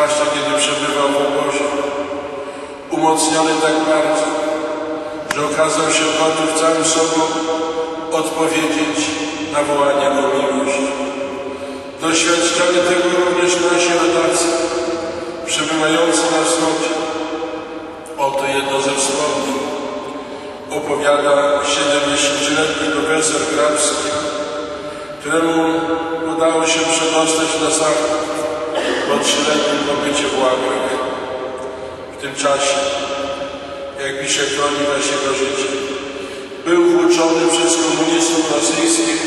zwłaszcza kiedy przebywał w obozie. Umocniony tak bardzo, że okazał się gotów całym sobą odpowiedzieć na wołanie o miłość. Doświadczali tego również nasi rodacy, przebywający na wschodzie. Oto jedno ze wspomnień. Opowiada 70-letni profesor Grabski, któremu udało się przedostać na zachód po pobycie w. W tym czasie, jak pisze kronika jego życia, był włóczony przez komunistów rosyjskich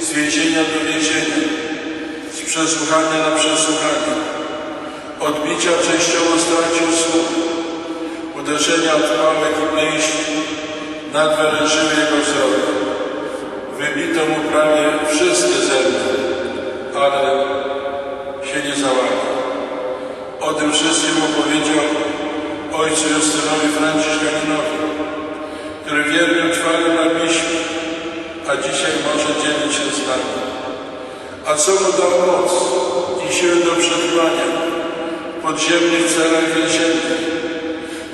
z więzienia do więzienia, z przesłuchania na przesłuchanie. Odbicia częściowo stracił słuch. Uderzenia od pałek i pięści nadwyrężyły jego wzrok. Wybito mu prawie wszystkie zęby, ale się nie załamał. O tym wszystkim opowiedział ojcu Justynowi Franciszkaninowi, który wiernie trwał na piśmie, a dzisiaj może dzielić się z nami. A co mu dał moc i siłę do przetrwania w podziemnych celach więziennych?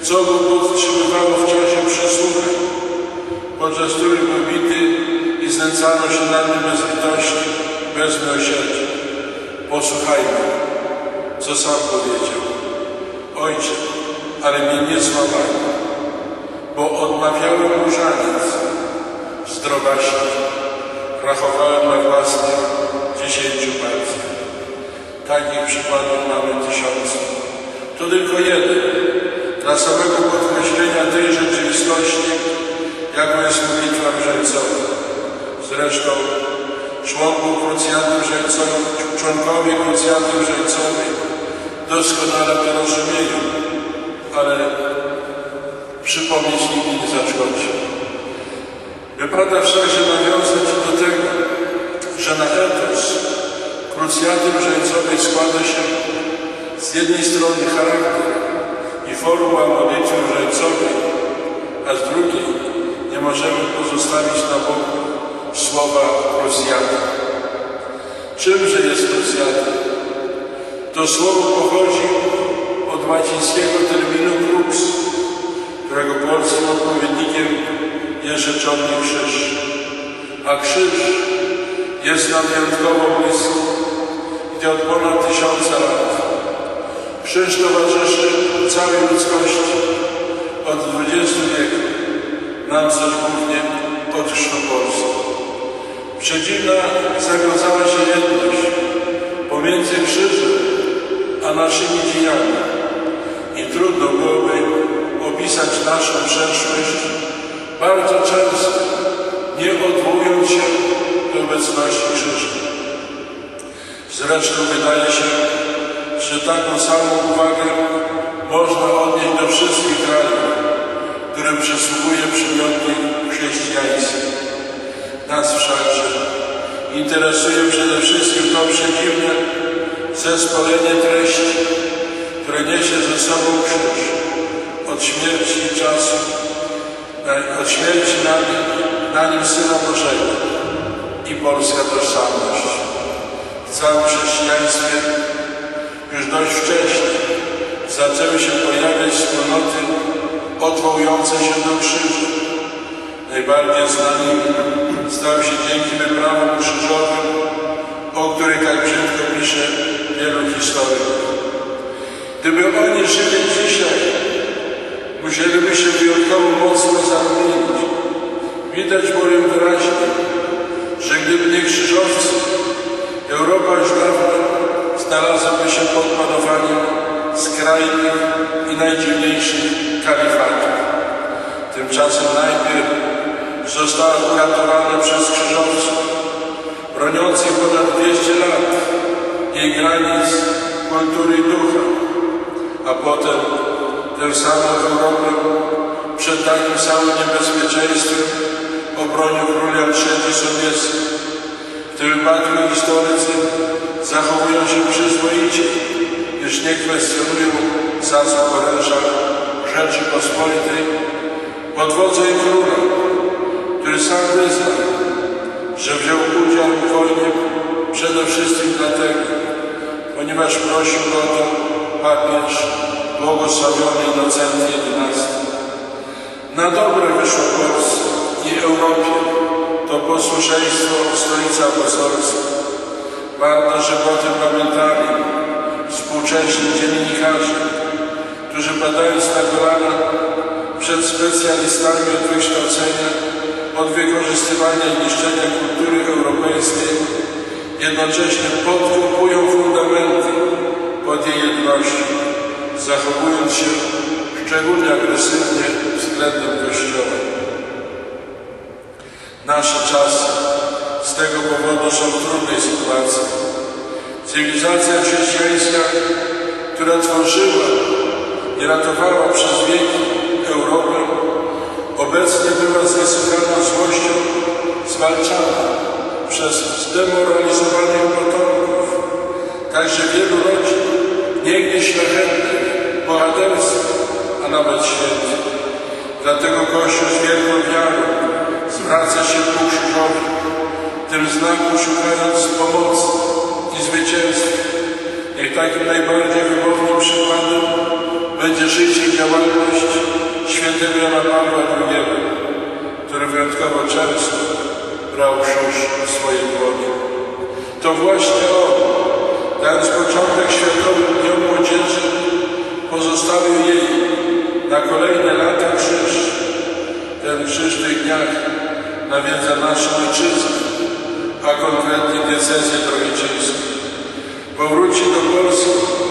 Co go podtrzymywało w czasie przesłuchań, podczas których był bity i znęcano się nad nim bez litości, bez miłosierdzia? Posłuchajmy, co sam powiedział. Ojcze, ale mnie nie złamali, bo odmawiałem różaniec zdrowaści, rachowałem na własnych dziesięciu palcach. Takich przykładów mamy tysiące. To tylko jeden dla samego podkreślenia tej rzeczywistości, jaką jest modlitwa brzęcowa. Zresztą członków krucjaty brzęcowej, członkowie krucjaty brzęcowej doskonale to rozumieją, ale przypomnieć nigdy nie zaszkodzi. Wypada wszakże nawiązać do tego, że na etos krucjaty brzęcowej składa się z jednej strony charakter i formuła modlitwy brzęcowej, a z drugiej nie możemy pozostawić na boku słowa krucjata. Czymże jest krucjata? To słowo pochodzi od łacińskiego terminu crux, którego polskim odpowiednikiem jest rzeczony krzyż. A krzyż jest nam wyjątkowo bliski, gdy od ponad tysiąca lat. Krzyż towarzyszy całej ludzkości od XX wieku, nam zaś głównie od Polski. Przedziwna zawiązała się jedność pomiędzy krzyżem a naszymi dziejami i trudno byłoby opisać naszą przeszłość bardzo często, nie odwołując się do obecności krzyża. Zresztą wydaje się, że taką samą uwagę można odnieść do wszystkich krajów, którym przysługuje przymiotnik chrześcijański. Nas wszakże interesuje przede wszystkim to przedziwne zespolenie treści, które niesie ze sobą krzyż od śmierci i czasu, od śmierci na nim, na nim Syna Bożego i polska tożsamość. W całym chrześcijaństwie już dość wcześnie zaczęły się pojawiać wspólnoty odwołujące się do krzyża. Najbardziej znanymi stał się dzięki wyprawom krzyżowym, o których tak brzydko pisze wielu historyków. Gdyby oni żyli dzisiaj, musieliby się wyjątkowo mocno zamienić. Widać bowiem wyraźnie, że gdyby nie krzyżowcy, Europa już dawno znalazłaby się pod panowaniem skrajnych i najdziwniejszych kalifatów. Tymczasem najpierw została uratowana przez krzyżowców, broniących ponad 200 lat jej granic kultury i ducha, a potem tę samą Europę przed takim samym niebezpieczeństwem obronił król III Sobieski. W tym wypadku historycy zachowują się przyzwoicie, gdyż nie kwestionują zasług oręża Rzeczypospolitej pod wodzą i króla, który sam wyznał, że wziął udział w wojnie przede wszystkim dlatego, ponieważ prosił o to, papież błogosławiony Innocenty XI. Na dobre wyszło Polsce i Europie to posłuszeństwo stolicy apostolskiej. Warto, żeby o tym pamiętali współcześni dziennikarze, którzy badając na kolana przed specjalistami od wykształcenia, od wykorzystywania i niszczenia kultury europejskiej, jednocześnie podkopują fundamenty pod jej jednością, zachowując się szczególnie agresywnie względem Kościoła. Nasze czasy z tego powodu są w trudnej sytuacji. Cywilizacja chrześcijańska, która tworzyła i ratowała przez wieki Europę, obecnie była z niesłychaną złością zwalczana przez zdemoralizowanych potomków. Także wielu rodzin, niegdyś szlachetnych, bohaterskich, a nawet świętych. Dlatego Kościół z wielką wiarą zwraca się ku krzyżowi, tym znaku szukając pomocy i zwycięstwa. Niech takim najbardziej wymownym przykładem będzie życie i działalność świętego Jana Pawła II, który wyjątkowo często brał krzyż w swojej dłoni. To właśnie on, dając początek Światowym Dniom Młodzieży, pozostawił jej na kolejne lata krzyż. Ten krzyż w tych dniach nawiedza naszą ojczyznę, a konkretnie diecezję drohicielską. Powróci do Polski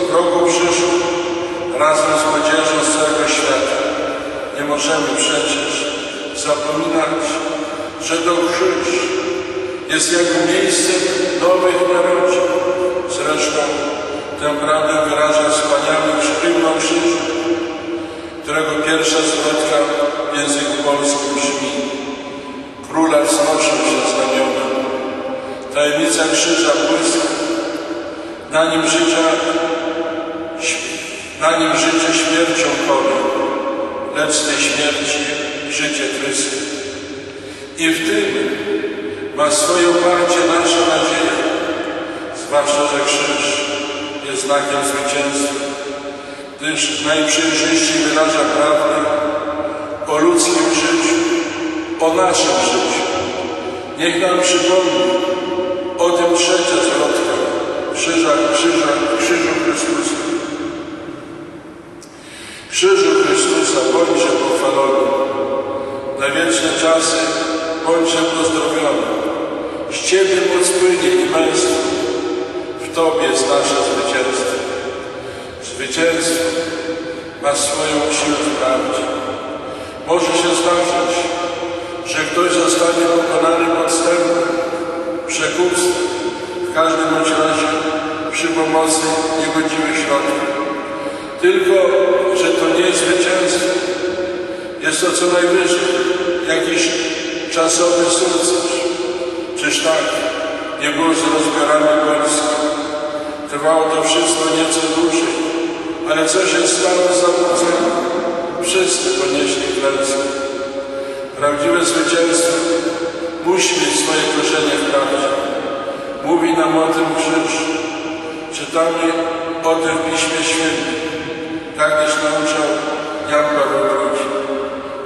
w roku przyszłym razem z młodzieżą z całego świata. Nie możemy przecież zapominać, że to krzyż jest jako miejsce nowych narodzin. Zresztą tę prawdę wyraża wspaniały o krzyżu, którego pierwsza zwrotka w języku polskim brzmi Króla wznoszą się znamiona. Tajemnica krzyża błyska, na nim życia, na nim życie śmiercią konie, lecz tej śmierci życie Chrystusa. I w tym ma swoje oparcie nasza nadzieja, zwłaszcza, że krzyż jest znakiem zwycięstwa, gdyż najprzejrzyściej wyraża prawdę o ludzkim życiu, o naszym życiu. Niech nam przypomni o tym trzecia zwrotka krzyża, krzyża, krzyżu Chrystusa. Krzyżu Chrystusa, bądźcie pochwalony. Na wieczne czasy bądźcie pozdrowiony. Z Ciebie moc płynie. W Tobie jest nasze zwycięstwo. Zwycięstwo ma swoją siłę w prawdzie. Może się zdarzyć, że ktoś zostanie pokonany podstępem, przekupstwem, w każdym bądź razie przy pomocy niegodziwych środków. Tylko, że to nie jest zwycięstwo. Jest to co najwyżej jakiś czasowy sukces. Czyż tak nie było z rozbiorami Polski? Trwało to wszystko nieco dłużej, ale co się stało z zawodzeniem? Wszyscy ponieśli klęskę. Prawdziwe zwycięstwo musi mieć swoje korzenie w prawdzie. Mówi nam o tym krzyż. Czytamy o tym w Piśmie Świętym. Tak też nauczał Jan Paweł II.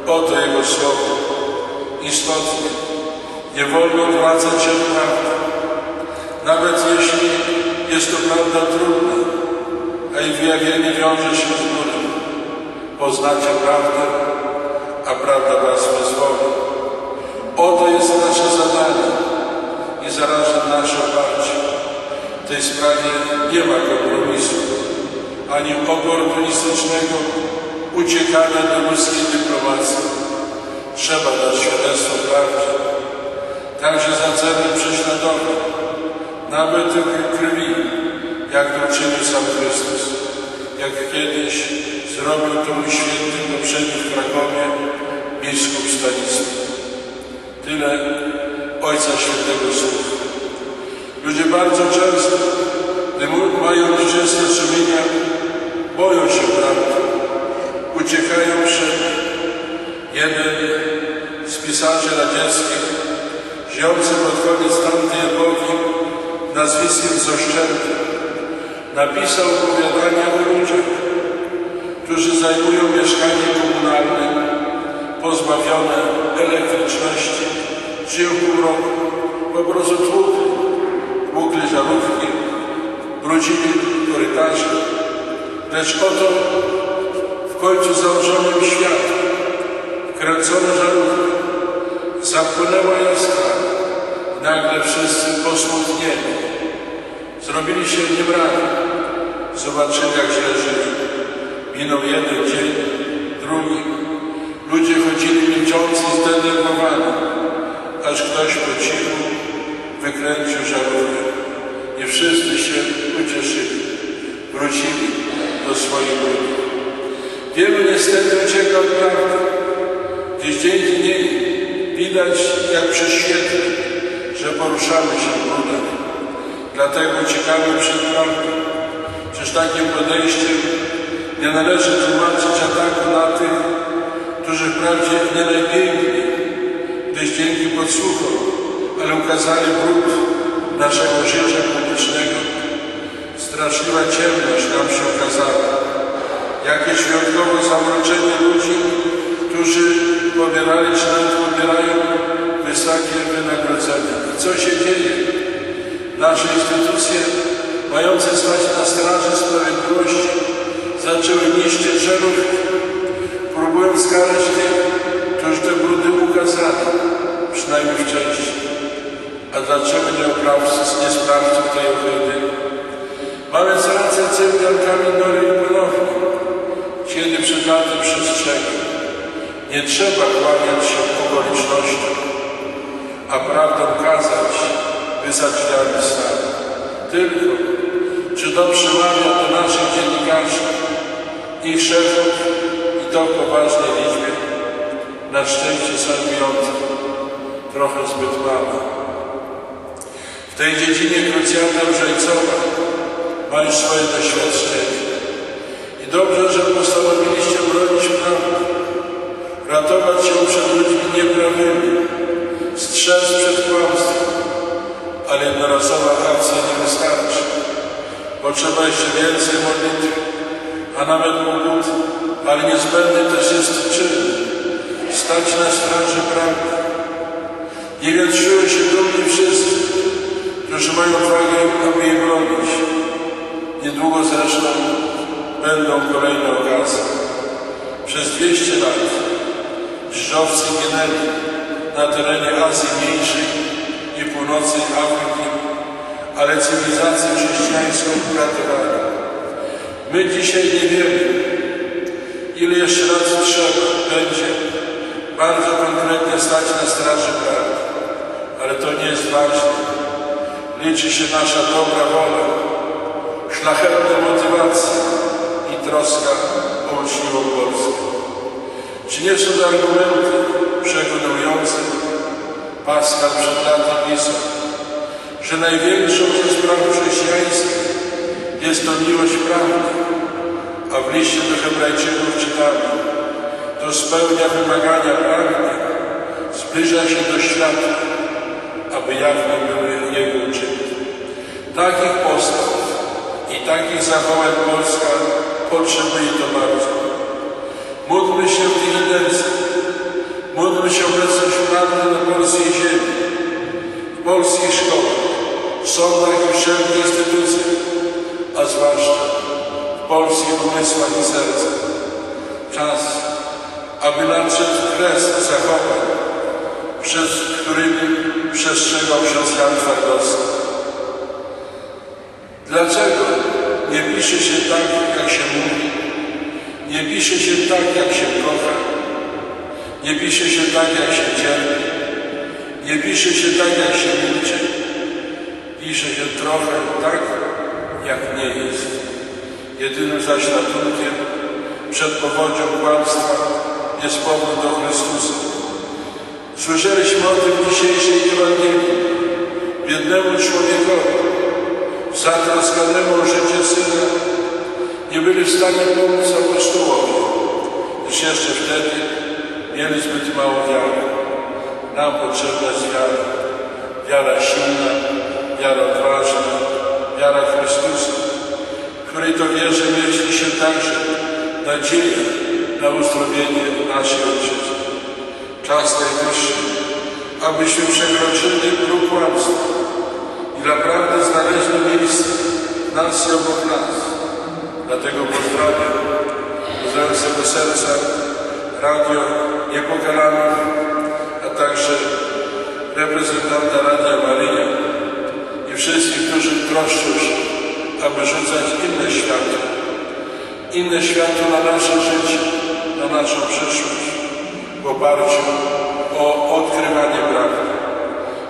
Oto Jego słowo. Istotnie, nie wolno odwracać się od prawdy. Nawet jeśli jest to prawda trudna, a jej wyjawienie wiąże się z bólem. Poznacie prawdę, a prawda was wyzwoli. Oto jest nasze zadanie i zaraża nasze oparcie. W tej sprawie nie ma kompromisu, ani oportunistycznego uciekania do ludzkiej dyplomacji. Trzeba dać świadectwo prawdzie, także za celem prześladowań, nawet krwi, jak to czynił sam Chrystus, jak kiedyś zrobił to mój święty poprzedni w Krakowie biskup Stanisław. Tyle Ojca Świętego słów. Ludzie bardzo często, gdy mają czyste sumienia, boją się prawdy, uciekają przed. Jeden pisarzy radzieckich, żyjący pod koniec tamtej epoki, nazwiskiem Zoszczęty, napisał opowiadania o ludziach, którzy zajmują mieszkanie komunalne, pozbawione elektryczności, żyją pół roku, po prostu tłukli, tłukli żarówki, brudzili korytarze, lecz oto w końcu założono im świat, kręcono żarówki, zapłynęła jaskra, nagle wszyscy posmutnieni, zrobili się niebrani, zobaczyli jak źle żyli. Minął jeden dzień, drugi, ludzie chodzili milczący zdenerwowani, aż ktoś po cichu wykręcił żarówkę. I wszyscy się ucieszyli, wrócili do swoich ludzi. Wielu niestety ucieka od prawdy, gdyż dzięki niej widać jak przy świetle, że poruszamy się brudem. Dlatego uciekamy przed prawdą. Przecież takim podejściem nie należy tłumaczyć ataku na tych, którzy wprawdzie nie najpiękniej, gdyż dzięki podsłuchom, ale ukazali brud naszego życia publicznego. Straszliwa ciemność nam się okazała. Jakieś wyjątkowe zamroczenie ludzi, którzy pobierali czy nawet pobierają wysokie wynagrodzenia. I co się dzieje? Nasze instytucje, mające stać na straży sprawiedliwości, zaczęły niszczyć żarówki, próbując skarać tych, którzy te brudy ukazali, przynajmniej w części. A dlaczego nie oprawcy, nie sprawców tej ochrony? Mamy rację cywilkami Nory i ponownie, kiedy przed laty przestrzegam. Nie trzeba kłaniać się okolicznościom, a prawdą kazać, by za drzwiami stali. Tylko, czy to przemawia do naszych dziennikarzy, ich szefów i to poważnej liczbie? Na szczęście są wyjątki, trochę zbyt małe. W tej dziedzinie krucjata Brzejcowa ma już swoje doświadczenie. I dobrze, że postanowiliście bronić prawdy, ratować się przed ludźmi nieprawymi, strzec przed kłamstwem, ale jednorazowa akcja nie wystarczy. Potrzeba jeszcze więcej modlitw, a nawet pogód, ale niezbędny też jest czyn. Stać na straży prawdy. Nie czują się dumni wszyscy, którzy mają odwagę, aby jej bronić. Niedługo zresztą będą kolejne okazje. Przez 200 lat żydowcy ginęli na terenie Azji Mniejszej i północy Afryki, ale cywilizację chrześcijańską uratowali. My dzisiaj nie wiemy, ile jeszcze raz trzeba będzie bardzo konkretnie stać na straży prawdy, ale to nie jest ważne. Liczy się nasza dobra wola, szlachetne motywacje i troska o uczniwą Polskę. Czy nie są to argumenty przekonujące? Pascal przed laty pisał, że największą ze spraw chrześcijańskich jest to miłość prawdy, a w liście do Hebrajczyków czytamy, to spełnia wymagania prawdy, zbliża się do świata, aby jawne były Jego uczynki. Takich postaw i takich zachowań Polska potrzebuje to bardzo. Módlmy się w tych intencjach. Módlmy się obecność prawdy na polskiej ziemi, w polskich szkołach, w sądach i wszelkich instytucjach, a zwłaszcza w polskich umysłach i sercach. Czas, aby nadszedł kres zachowań, przed którymi przestrzegał ksiądz Jan Twardowski. Dlaczego nie pisze się tak, jak się mówi? Nie pisze się tak, jak się kocha. Nie pisze się tak, jak się cierpi. Nie pisze się tak, jak się milczy. Pisze się trochę tak, jak nie jest. Jedynym zaś ratunkiem przed powodzią kłamstwa jest powrót do Chrystusa. Słyszeliśmy o tym w dzisiejszej Ewangelii. Biednemu człowiekowi, zatroskanemu o życie Syna, nie byli w stanie pomóc apostołowi, gdyż jeszcze wtedy mieli zbyt mało wiary. Nam potrzebna jest wiara. Wiara silna, wiara odważna, wiara Chrystusa. tej to wierze mieści się także nadzieja na uzdrowienie naszej ojczyzny. Czas najwyższy, abyśmy przekroczyli próg kłamstwa i naprawdę znaleźli miejsce w nas i obok nas. Dlatego pozdrawiam pozdrawiam tego serca Radio Niepokalanych, a także reprezentanta Radia Maryja i wszystkich, którzy troszczą się, aby rzucać inne światło, inne światło na nasze życie, na naszą przyszłość, w oparciu o odkrywanie prawdy,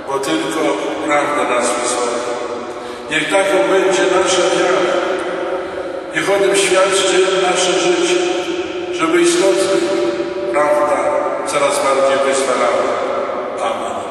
bo tylko prawda nas wyzwoli. Niech taką będzie nasza wiara, Niech o tym świadczy nasze życie, żeby istotnie prawda coraz bardziej wyzwalała. Amen.